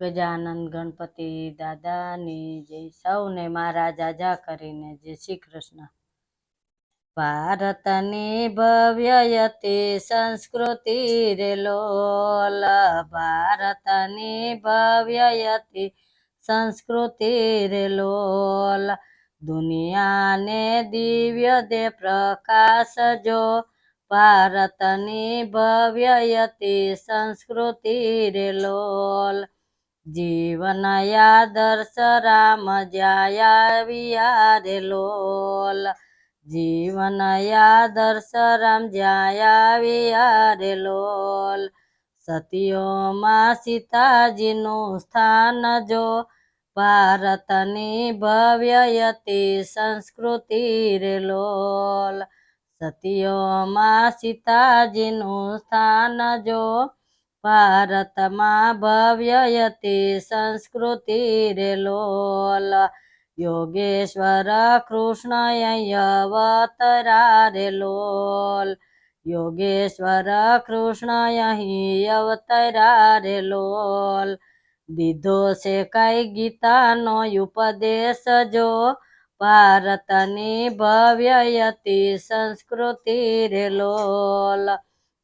ગજાનંદ ગણપતિ દાદાની જય સૌને મારા જાજા કરીને જય શ્રી કૃષ્ણ. ભારતની ભવ્યયતિ સંસ્કૃતિ રે લોલ, ભારતની ભવ્યયતિ સંસ્કૃતિ રે લોલ. દુનિયાને દિવ્ય દે પ્રકાશ જો, ભારતની ભવ્યયતિ સંસ્કૃતિ રે લોલ. જીવન આદર્શ રામ જ્યાયા રે લોલ. જીવન આદર્શ રામ જ્યાયા રે લોલ. સતીઓમાં સીતાજીનું સ્થાન જો, ભારતની ભવ્યયતિ સંસ્કૃતિ રે લોલ. સતીઓમાં સીતાજીનું સ્થાન જો ભારતમાં ભવ્યયતિ સંસ્કૃતિ રે લોલ યોગેશ્વર કૃષ્ણ અવતરા રે લોલ યોગેશ્વર કૃષ્ણ અહીં અવતરા રે લોલ દીધો છે કઈ ગીતાનો ઉપદેશ જો. ભારતની ભવ્યયતિ સંસ્કૃતિ રે લોલ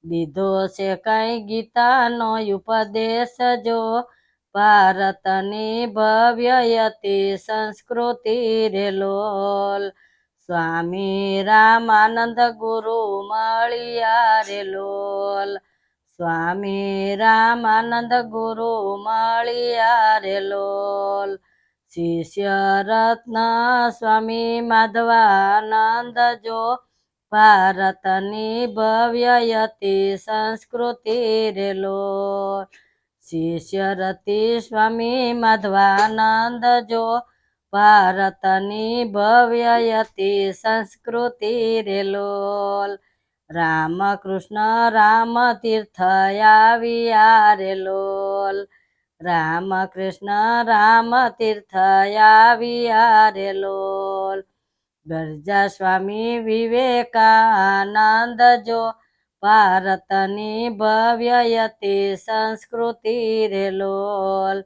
દીધો છે કઈ ગીતાનો ઉપદેશ જો. ભારતની ભવ્યયતિ સંસ્કૃતિ રે લોલ. સ્વામી રામાનંદ ગુરુ મળ્યા રે લોલ. સ્વામી રામાનંદ ગુરુ મળ્યા રે લોલ. શિષ્ય રત્ન સ્વામી માધવાનંદ જો. ભારતની ભવ્યયતિ સંસ્કૃતિ રેલો શિષ્ય રતિ સ્વામી માધવાનંદ જો ભારતની ભવ્યયતિ સંસ્કૃતિ રે લોલ રામકૃષ્ણ રામ તીર્થ આવ્યા રે લોલ રામકૃષ્ણ રામ તીર્થ આવ્યા રે લોલ ગરજા સ્વામી વિવેકાનંદ જો ભારતની ભવ્યયતિ સંસ્કૃતિ રે લોલ.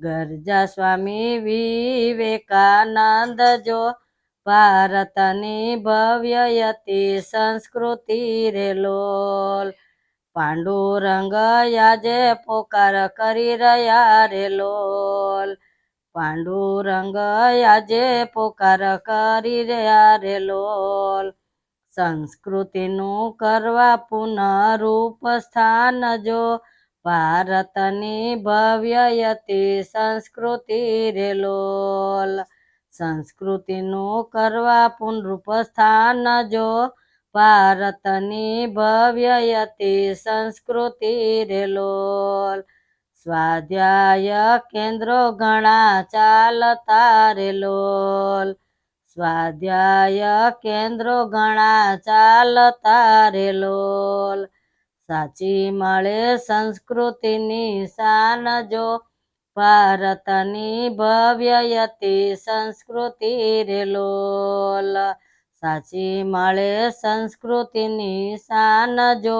ગરજા સ્વામી વિવેકાનંદ જો ભારતની ભવ્યયતિ સંસ્કૃતિ રે લોલ. પાંડુરંગ આજે પોકાર કરી રહ્યા રે પાંડુરંગ આજે પોકાર કરી રહ્યા રે લોલ. સંસ્કૃતિનું કરવા પુનરૂપ સ્થાન જો ભારતની ભવ્યયતિ સંસ્કૃતિ રે લોલ. સંસ્કૃતિનું કરવા પુનરૂપ સ્થાન જો ભારતની ભવ્યયતિ સંસ્કૃતિ રે લોલ. સ્વાધ્યાય કેન્દ્રો ઘણા ચાલતા રે લોલ સ્વાધ્યાય કેન્દ્રો ઘણા ચાલતા રે લોલ સાચી મળે સંસ્કૃતિની શાન જો ભારતની ભવ્યયતી સંસ્કૃતિ રે લોલ સાચી મળે સંસ્કૃતિની શાન જો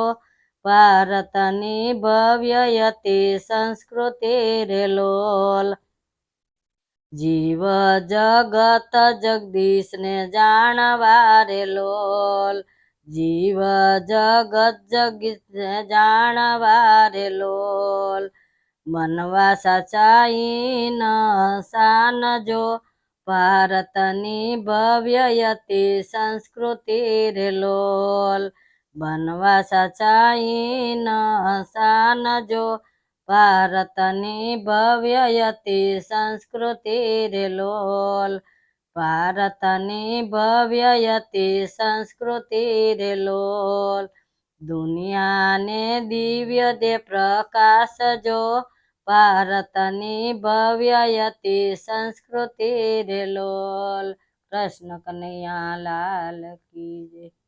ભારતની ભવ્યયતિ સંસ્કૃતિ રે લોલ. જીવ જગત જગદીશને જાણવા રે લોલ. જીવ જગત જગદીશને જાણવા રે લોલ. મનવા સાચાઈ શાન જો ભારતની ભવ્યયતિ સંસ્કૃતિ રે બનવા સાચાઈ શાન જો. ભારતની ભવ્યયતિ સંસ્કૃતિ રે લોલ. ભારતની ભવ્યયતિ સંસ્કૃતિ રે લોલ. દુનિયાને દિવ્ય દે પ્રકાશ જો. ભારતની ભવ્યયતિ સંસ્કૃતિ રે લોલ. કૃષ્ણ કનૈયા લાલ કી જય.